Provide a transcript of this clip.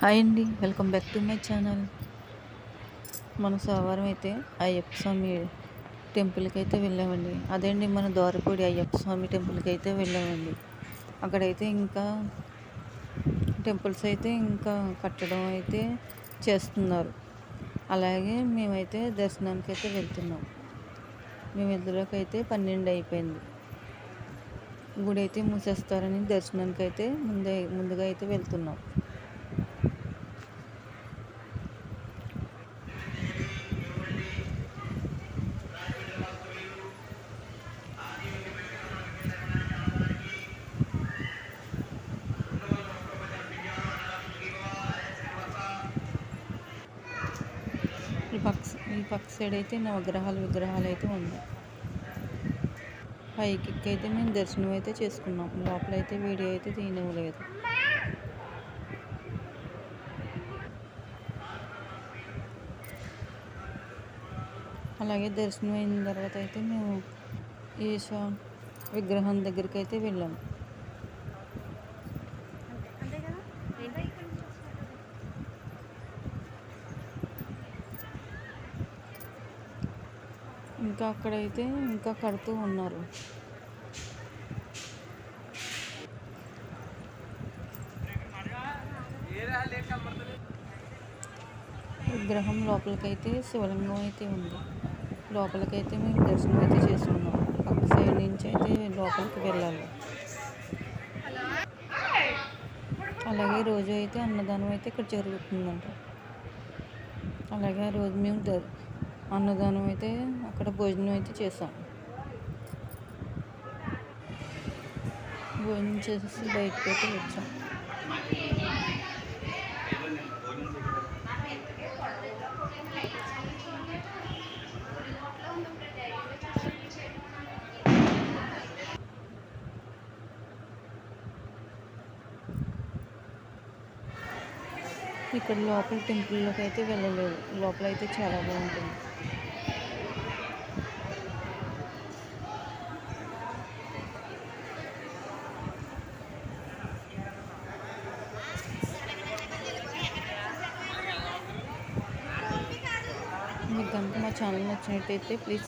Hi అండి welcome back to my channel. మన సోమవారం అయితే అయ్యప్ప స్వామి టెంపుల్కి అయితే వెళ్ళామండి. అదే అండి మన దోరపూడి అయ్యప్ప స్వామి టెంపుల్కి అయితే వెళ్ళామండి. అక్కడైతే ఇంకా టెంపుల్స్ అయితే ఇంకా కట్టడం అయితే చేస్తున్నారు. అలాగే మేమైతే దర్శనానికి అయితే వెళ్తున్నాం. మేము ఇద్దరికి అయితే పన్నెండు అయిపోయింది. గుడి అయితే మూసేస్తారని దర్శనానికి అయితే ముందే ముందుగా అయితే వెళ్తున్నాం. ఈ పక్క ఈ పక్క సైడ్ అయితే నవగ్రహాలు విగ్రహాలు అయితే ఉన్నాయి. పైకి అయితే మేము దర్శనం అయితే చేసుకున్నాం. లోపల అయితే వీడియో అయితే తీయనివ్వలేదు. అలాగే దర్శనం అయిన తర్వాత అయితే మేము ఈశా విగ్రహం దగ్గరికి అయితే వెళ్ళాము ఇంకా అక్కడైతే ఇంకా కడుతూ ఉన్నారు. విగ్రహం లోపలికైతే శివలింగం అయితే ఉంది. లోపలికైతే మేము దర్శనం అయితే చేసుకున్నాం. పక్క సైడ్ నుంచి అయితే లోపలికి వెళ్ళాలి. అలాగే రోజు అయితే అన్నదానం అయితే ఇక్కడ జరుగుతుందంట. అలాగే ఆ రోజు మేము అన్నదానం అయితే అక్కడ భోజనం అయితే చేసాం భోజనం చేసేసి బయటకు అయితే వచ్చాం. ఇక్కడ లోపల టెంపుల్లోకి అయితే వెళ్ళలేదు. లోపల అయితే చాలా బాగుంటుంది. మీకు కనుక మా ఛానల్ నచ్చినట్టయితే ప్లీజ్